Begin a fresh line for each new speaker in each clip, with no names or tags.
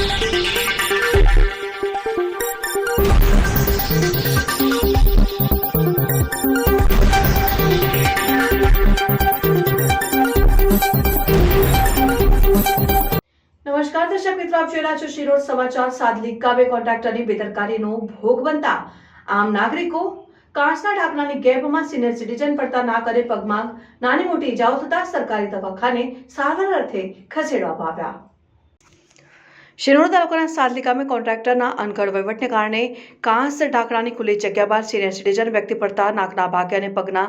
નમસ્કાર, દર્શક મિત્રો, આપ જોઈ રહ્યા છો શિરોડ સમાચાર. સાદલી કાવે કોન્ટ્રાક્ટરની બેદરકારીનો ભોગ બનતા આમ નાગરિકો કાચના ઢાંકણાની ગેપમાં સિનિયર સિટીઝન પડતા ના કરે પગમાં નાની મોટી ઇજાઓ થતા સરકારી દવાખાને સારવાર અર્થે ખસેડવામાં આવ્યા. શિરોડ તાલુકાના સાદલી ગામે કોન્ટ્રાક્ટરના અનગઢ વહીવટને કારણે કાંસ ઢાંકણાની ખુલ્લી જગ્યા બહાર સિનિયર સિટીઝન વ્યક્તિ પડતા નાકના ભાગે અને પગના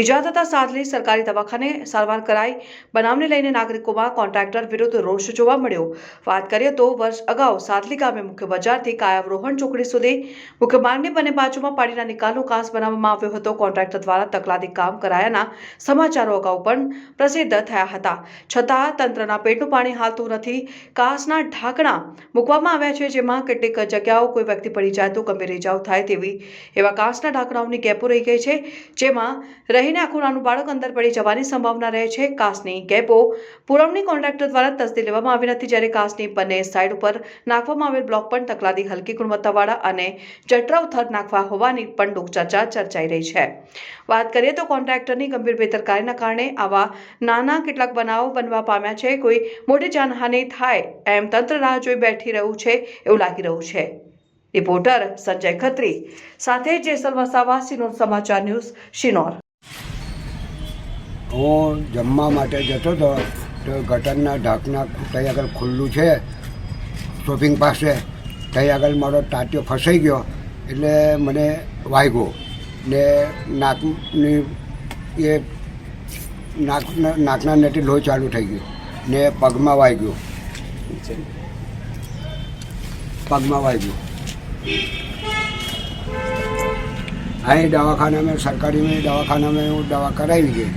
ઈજા થતા સાદલી સરકારી દવાખાને સારવાર કરાઈ. બનાવને લઈને નાગરિકોમાં કોન્ટ્રાક્ટર વિરુદ્ધ રોષ જોવા મળ્યો. વાત કરીએ તો વર્ષ અગાઉ સાદલી ગામે મુખ્ય બજારથી કાયાવરોહણ ચોકડી સુધી મુખ્ય માર્ગની બંને બાજુમાં પાણીના નિકાલનો કાંસ બનાવવામાં આવ્યો હતો. કોન્ટ્રાક્ટર દ્વારા તકલાદી કામ કરાયાના સમાચારો અગાઉ પણ પ્રસિદ્ધ થયા હતા. છતાં તંત્રના પેટનું પાણી હાલતું નથી. કાસના ઢાંકણા મૂકવામાં આવ્યા છે, જેમાં કેટલીક જગ્યાઓ કોઈ વ્યક્તિ પડી જાય તો ગંભીર ઇજાઓ થાય તેવી એવા કાંસના ઢાંકણાઓની ગેપો રહી ગઈ છે, જેમાં રહીને આખું બાળક અંદર પડી જવાની સંભાવના રહે છે. કાસની ગેપો પુરવણી કોન્ટ્રાક્ટર દ્વારા તસ્દી લેવામાં આવી નથી, જ્યારે કાસની બંને સાઇડ ઉપર નાખવામાં આવેલ બ્લોક પણ તકલાદી હલકી ગુણવત્તાવાળા અને જટરાવ થર નાખવા હોવાની પણ લોકચર્ચા ચર્ચાઈ રહી છે. વાત કરીએ તો કોન્ટ્રાક્ટરની ગંભીર બેદરકારીના કારણે આવા નાના કેટલાક બનાવો બનવા પામ્યા છે. કોઈ મોટી જાનહાનિ થાય એમ તંત્ર રાહ જોઈ બેઠી રહ્યું છે એવું લાગી રહ્યું છે. રિપોર્ટર સંજય ખત્રી સાથે જેસલ વસાવા સિનોર સમાચાર ન્યૂઝ શિનોર.
હું જમવા માટે જતો હતો, તો ગટરના ઢાંકના ત્યાં આગળ ખુલ્લું છે શોપિંગ પાસે. ત્યાં આગળ મારો ટાટિયો ફસાઈ ગયો, એટલે મને વાગ્યો ને નાકની, એ નાક, નાકના નેટી લોહી ચાલુ થઈ ગયું, ને પગમાં વાગ્યું પગમાં વાગ્યું અહીં દવાખાના મેં સરકારી મેં દવાખાના મેં હું દવા કરાવી ગઈ